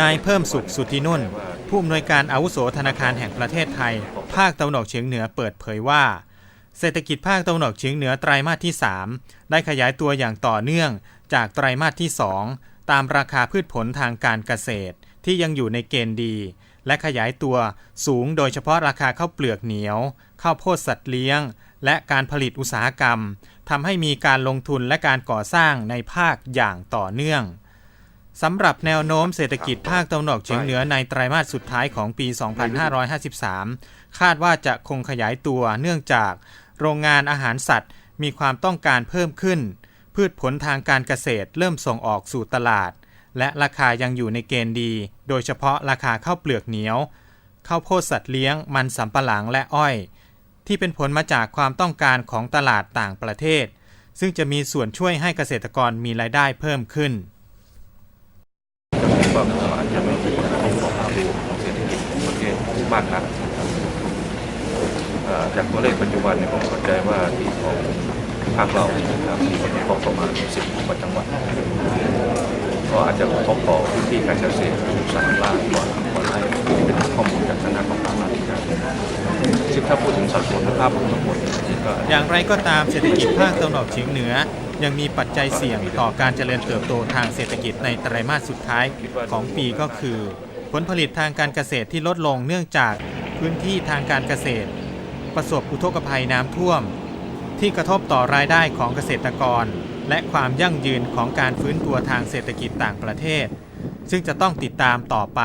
นายเพิ่มสุขสุทธินุ่น ผู้อำนวยการอาวุโสธนาคารแห่งประเทศไทย ภาคตะวันออกเฉียงเหนือเปิดเผยว่า เศรษฐกิจภาคตะวันออกเฉียงเหนือไตรมาสที่ 3 ได้ขยายตัวอย่างต่อเนื่องจากไตรมาสที่ 2 ตามราคาพืชผลทางการเกษตร ที่ยังอยู่ในเกณฑ์ดี และขยายตัวสูงโดยเฉพาะราคาข้าวเปลือกเหนียวข้าวโพดสัตว์เลี้ยง และการผลิตอุตสาหกรรมทำให้มีการลงทุนและการก่อสร้างในภาคอย่างต่อเนื่อง สำหรับแนวโน้มเศรษฐกิจภาคตะวันออกเฉียงเหนือในไตรมาสสุดท้ายของปี 2553 คาดว่าจะคงขยายตัวเนื่องจากโรงงานอาหารสัตว์มีความต้องการเพิ่มขึ้น พืชผลทางการเกษตรเริ่มส่งออกสู่ตลาด และราคายังอยู่ในเกณฑ์ดี โดยเฉพาะราคาข้าวเปลือกเหนียวข้าวโพดสัตว์เลี้ยงมันสำปะหลังและอ้อย ที่เป็นผลมาจากความต้องการของตลาดต่างประเทศ ซึ่งจะมีส่วนช่วยให้เกษตรกรมีรายได้เพิ่มขึ้น ก็อาจจะไม่ดีกระทบต่อภาพรวมของเศรษฐกิจของประเทศมากนักนะครับจากตัวเลขปัจจุบันเนี่ยผมเข้าใจว่าที่ของภาคเรานี่ยนะครับมีผลกระทบประมาณ10กว่าจังหวัดก็อาจจะกระทบต่อพื้นที่การเกษตรสามล้านกว่ากว่าไร่เป็นข้อมูลจากคณะกรรมการราชการซึ่งถ้าพูดถึงสัดส่วนภาพรวมทั้งหมดนี่ก็อย่างไรก็ตามเศรษฐกิจภาคตะวันออกเฉียงเหนือ ยังมีปัจจัยเสี่ยงต่อการเจริญเติบโตทางเศรษฐกิจในไตรมาสสุดท้ายของปีก็คือ ผลผลิตทางการเกษตรที่ลดลงเนื่องจากพื้นที่ทางการเกษตร ประสบอุทกภัยน้ำท่วม ที่กระทบต่อรายได้ของเกษตรกร และความยั่งยืนของการฟื้นตัวทางเศรษฐกิจต่างประเทศ ซึ่งจะต้องติดตามต่อไป